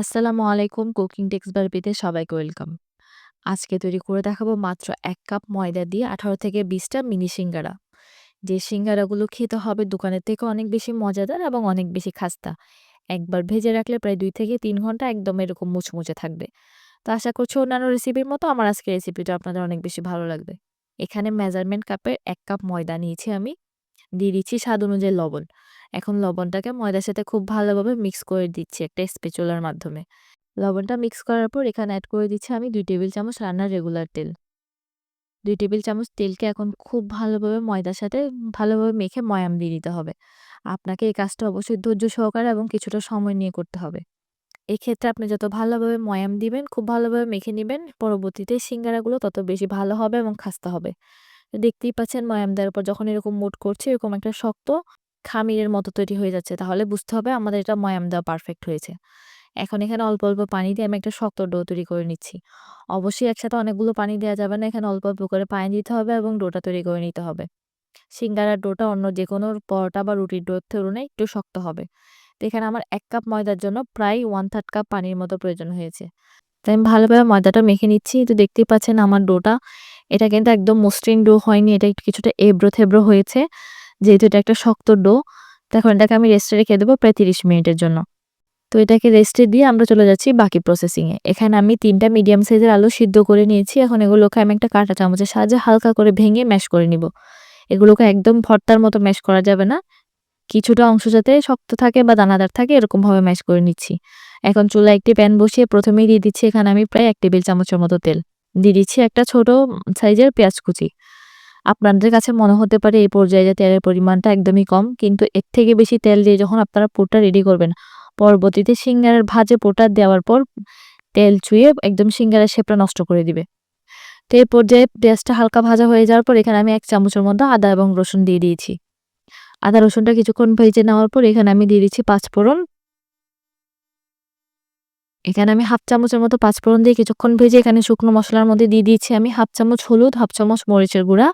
আসসালামু আলাইকুম, cooking tips বারবিতে সবাইকে ওয়েলকাম। আজকে তৈরি করে দেখাবো মাত্র এক কাপ ময়দা দিয়ে আঠারো থেকে বিশটা মিনি সিঙ্গারা। যে সিঙ্গারাগুলো খেতে হবে দোকানের থেকে অনেক বেশি মজাদার এবং অনেক বেশি খাস্তা। একবার ভেজে রাখলে প্রায় দুই থেকে তিন ঘণ্টা একদম এরকম মুচমুচে থাকবে। তো আশা করছি অন্যান্য রেসিপির মতো আমার আজকের রেসিপিটা আপনাদের অনেক বেশি ভালো লাগবে। এখানে মেজারমেন্ট কাপের এক কাপ ময়দা নিয়েছি আমি। দিয়ে দিচ্ছি স্বাদ অনুযায়ী লবণ। এখন লবণটাকে ময়দার সাথে খুব ভালোভাবে মিক্স করে দিচ্ছি একটা স্পেচুলার মাধ্যমে। লবণটা মিক্স করার পর এখানে অ্যাড করে দিচ্ছি আমি দুই টেবিল চামচ রান্নার রেগুলার তেল। দুই টেবিল চামচ তেলকে এখন খুব ভালোভাবে ময়দার সাথে ভালোভাবে মেখে ময়াম দিয়ে দিতে হবে। আপনাকে এই কাজটা অবশ্যই ধৈর্য সহকারে এবং কিছুটা সময় নিয়ে করতে হবে। এক্ষেত্রে আপনি যত ভালোভাবে ময়াম দিবেন, খুব ভালোভাবে মেখে নেবেন, পরবর্তীতে সিঙ্গারাগুলো তত বেশি ভালো হবে এবং খাস্তা হবে। দেখতেই পাচ্ছেন ময়াম দেওয়ার পর যখন এরকম মুট করছে, এরকম একটা শক্ত খামিরের মতো তৈরি হয়ে যাচ্ছে। তাহলে বুঝতে হবে আমাদের এটা ময়াম পারফেক্ট হয়েছে। এখন এখানে অল্প অল্প পানি দিয়ে আমি একটা শক্ত ডো তৈরি করে নিচ্ছি। অবশ্যই একসাথে অনেকগুলো পানি দেওয়া যাবে না, এখানে অল্প অল্প করে পানি দিতে হবে এবং ডোটা তৈরি করে নিতে হবে। সিঙ্গারার ডোটা অন্য যে কোনো পরোটা বা রুটির ডোর তুলনায় একটু শক্ত হবে। তো এখানে আমার এক কাপ ময়দার জন্য প্রায় ওয়ান থার্ড কাপ পানির মতো প্রয়োজন হয়েছে। তাই আমি ভালোভাবে ময়দাটা মেখে নিচ্ছি। তো দেখতেই পাচ্ছেন আমার ডোটা এটা কিন্তু একদম মসৃণ ডো হয়নি, এটা একটু কিছুটা এব্রো থেব্রো হয়েছে। যেহেতু এটা একটা শক্ত ডো তখন এটাকে আমি রেস্টে রেখে দেবো প্রায় তিরিশ মিনিটের জন্য। তো এটাকে রেস্টে দিয়ে আমরা চলে যাচ্ছি বাকি প্রসেসিংয়ে এখানে আমি তিনটা মিডিয়াম সাইজের আলু সিদ্ধ করে নিয়েছি, এখন এগুলোকে আমি একটা কাঁটা চামচের সাহায্যে হালকা করে ভেঙে ম্যাশ করে নিব। এগুলোকে একদম ভর্তার মতো ম্যাশ করা যাবে না। কিছুটা অংশ যাতে শক্ত থাকে বা দানাদার থাকে, এরকমভাবে ম্যাশ করে নিচ্ছি। এখন চুলা একটি প্যান বসিয়ে প্রথমেই দিয়ে দিচ্ছি, এখানে আমি প্রায় এক টেবিল চামচের মতো তেল। দিয়ে দিচ্ছি একটা ছোট সাইজের পেঁয়াজ কুচি। আপনাদের কাছে মনে হতে পারে এই পর্যায়ে তেলের পরিমাণটা একদমই কম, কিন্তু এর থেকে বেশি তেল দিয়ে যখন আপনারা পুরটা রেডি করবেন, পরবর্তীতে সিঙ্গারের ভাজে পোটা দেওয়ার পর তেল চুয়ে একদম সিঙ্গারের শেপটা নষ্ট করে দিবে। তো এই পর্যায়ে পেঁয়াজটা হালকা ভাজা হয়ে যাওয়ার পর এখানে আমি এক চামচের মধ্যে আদা এবং রসুন দিয়ে দিয়েছি। আদা রসুনটা কিছুক্ষণ ভেজে নেওয়ার পর এখানে আমি দিয়ে দিচ্ছি পাঁচফোড়ন এখানে আমি হাফ চামচের মতো পাঁচফোড়ন দিয়ে কিছুক্ষণ ভেজে এখানে শুকনো মশলার মধ্যে দিয়ে দিয়েছি আমি হাফ চামচ হলুদ, হাফ চামচ মরিচের গুঁড়া,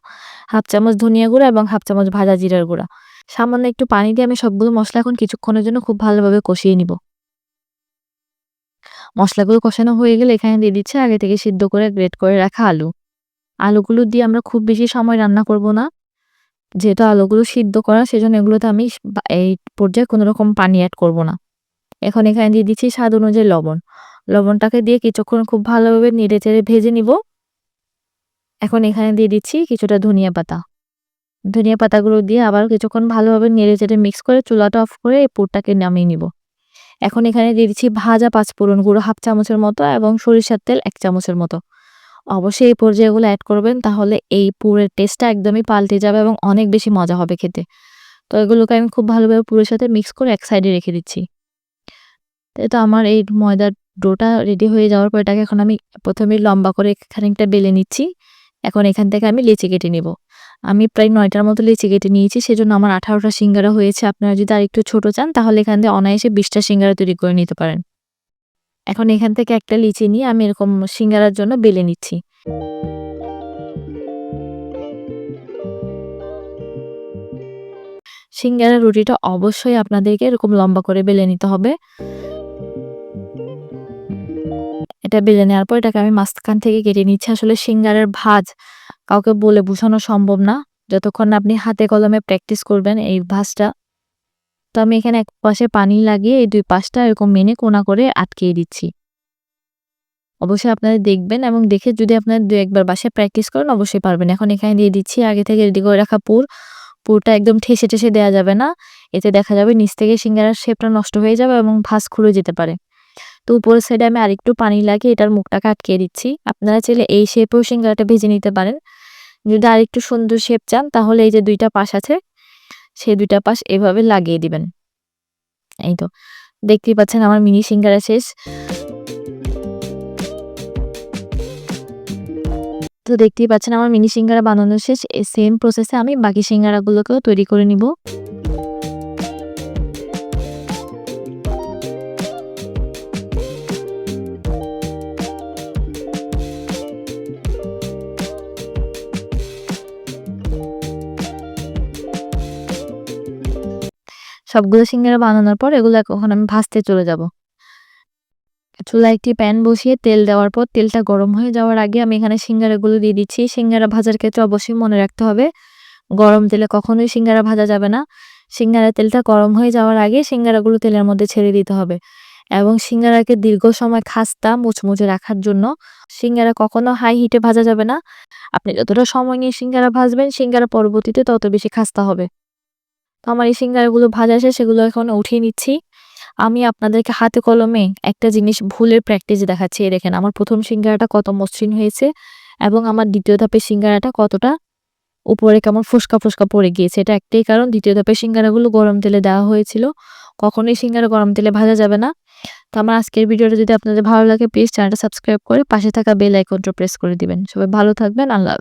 হাফ চামচ ধনিয়া গুঁড়া এবং হাফ চামচ ভাজা জিরার গুঁড়া। সামান্য একটু পানি দিয়ে আমি সবগুলো মশলা এখন কিছুক্ষণের জন্য খুব ভালোভাবে কষিয়ে নিব। মশলাগুলো কষানো হয়ে গেলে এখানে দিয়ে দিচ্ছে আগে থেকে সিদ্ধ করে গ্রেট করে রাখা আলু। আলুগুলো দিয়ে আমরা খুব বেশি সময় রান্না করব না। যেহেতু আলুগুলো সিদ্ধ করা, সেজন্য এগুলোতে আমি এই পর্যায়ে কোনো রকম পানি অ্যাড করব না। এখন এখানে দিয়ে দিচ্ছি স্বাদ অনুযায়ী লবণ। লবণটাকে দিয়ে কিছুক্ষণ খুব ভালোভাবে নেড়ে চেড়ে ভেজে নিব। এখন এখানে দিয়ে দিচ্ছি কিছুটা ধনিয়া পাতা। ধনিয়া পাতাগুলো দিয়ে আবার কিছুক্ষণ ভালোভাবে নেড়ে চেড়ে মিক্স করে চুলাটা অফ করে এই পুরটাকে নামিয়ে নিব। এখন এখানে দিয়ে দিচ্ছি ভাজা পাঁচফোড়ন গুঁড়ো হাফ চামচের মতো এবং সরিষার তেল এক চামচের মতো। অবশ্যই এই পর্যায়েগুলো অ্যাড করবেন তাহলে এই পুরের টেস্টটা একদমই পাল্টে যাবে এবং অনেক বেশি মজা হবে খেতে। তো এগুলোকে আমি খুব ভালোভাবে পুরের সাথে মিক্স করে এক সাইডে রেখে দিচ্ছি। তো আমার এই ময়দার ডোটা রেডি হয়ে যাওয়ার পর এটাকে এখন আমি প্রথমে লম্বা করে খানিকটা বেলে নিচ্ছি। এখন এখান থেকে আমি লেচি কেটে নেব। আমি প্রায় নয়টার মতো লেচি কেটে নিয়েছি, সেজন্য আমার আঠারোটা সিঙ্গারা হয়েছে। আপনারা যদি আর একটু ছোটো চান, তাহলে এখান থেকে অনায়াসে বিশটা সিঙ্গারা তৈরি করে নিতে পারেন। এখন এখান থেকে একটা লিচি নিয়ে আমি এরকম সিঙ্গারার জন্য বেলে নিচ্ছি। সিঙ্গারা রুটিটা অবশ্যই আপনাদেরকে এরকম লম্বা করে বেলে নিতে হবে। এটা বেলে নেওয়ার পর এটাকে আমি মাঝখান থেকে কেটে নিচ্ছি। আসলে সিঙ্গারের ভাজ কাউকে বলে বোঝানো সম্ভব না। যতক্ষণ না আপনি হাতে কলমে প্র্যাকটিস করবেন এই ভাজটা। তো আমি এখানে এক পাশে পানি লাগিয়ে এই দুই পাশটা এরকম মেনে কোনা করে আটকিয়ে দিচ্ছি। অবশ্যই আপনারা দেখবেন এবং দেখে যদি আপনারা দু একবার বাসায় প্র্যাকটিস করেন অবশ্যই পারবেন। এখন এখানে দিয়ে দিচ্ছি আগে থেকে রেডি করে রাখা পুর। পুরটা একদম ঠেসে ঠেসে দেওয়া যাবে না। এতে দেখা যাবে নিচ থেকে সিঙ্গারার শেপটা নষ্ট হয়ে যাবে এবং ভাস খুলে যেতে পারে। তো উপরের সাইডে আমি আরেকটু পানি লাগিয়ে এটার মুখটাকে আটকিয়ে দিচ্ছি। আপনারা চাইলে এই শেপেও সিঙ্গারাটা ভেজে নিতে পারেন। যদি আরেকটু সুন্দর শেপ চান, তাহলে এই যে দুইটা পাশ আছে, সেই দুইটা পাশ এভাবে লাগিয়ে দিবেন। এই তো, দেখতেই পাচ্ছেন আমার মিনি সিঙ্গারা শেষ। তো দেখতেই পাচ্ছেন আমার মিনি সিঙ্গারা বানানো শেষ। সেম প্রসেসে আমি বাকি সিঙ্গারাগুলোকেও তৈরি করে নিব। সবগুলো সিঙ্গারা বানানোর পর এগুলো এখন আমি ভাজতে চলে যাব চুলায় একটি প্যান বসিয়ে তেল দেওয়ার পর তেলটা গরম হয়ে যাওয়ার আগে আমি এখানে সিঙ্গারাগুলো দিয়ে দিচ্ছি। সিঙ্গারা ভাজার ক্ষেত্রে অবশ্যই মনে রাখতে হবে, গরম তেলে কখনোই সিঙ্গারা ভাজা যাবে না। সিঙ্গারার তেলটা গরম হয়ে যাওয়ার আগে সিঙ্গারাগুলো তেলের মধ্যে ছেড়ে দিতে হবে এবং সিঙ্গারাকে দীর্ঘ সময় খাস্তা মুচমুচে রাখার জন্য সিঙ্গারা কখনো হাই হিটে ভাজা যাবে না। আপনি যতটা সময় নিয়ে সিঙ্গারা ভাজবেন, সিঙ্গারা পরবর্তীতে তত বেশি খাস্তা হবে। তো আমার এই সিঙ্গারাগুলো ভাজা শেষ সেগুলো এখন উঠিয়ে নিচ্ছি। আমি আপনাদেরকে হাতে কলমে একটা জিনিস ভুলের প্র্যাকটিস দেখাচ্ছি। দেখেন, আমার প্রথম সিঙ্গারাটা কত মসৃণ হয়েছে এবং আমার দ্বিতীয় ধাপের সিঙ্গারাটা কতটা উপরে কেমন ফুসকা ফুসকা পড়ে গিয়েছে। এটা একটাই কারণ, দ্বিতীয় ধাপের সিঙ্গারাগুলো গরম তেলে দেওয়া হয়েছিল। কখনোই সিঙ্গারা গরম তেলে ভাজা যাবে না। তো আমার আজকের ভিডিওটা যদি আপনাদের ভালো লাগে প্লিজ চ্যানেলটা সাবস্ক্রাইব করে পাশে থাকা বেল আইকনটা প্রেস করে দিবেন। সবাই ভালো থাকবেন। আল্লাহ।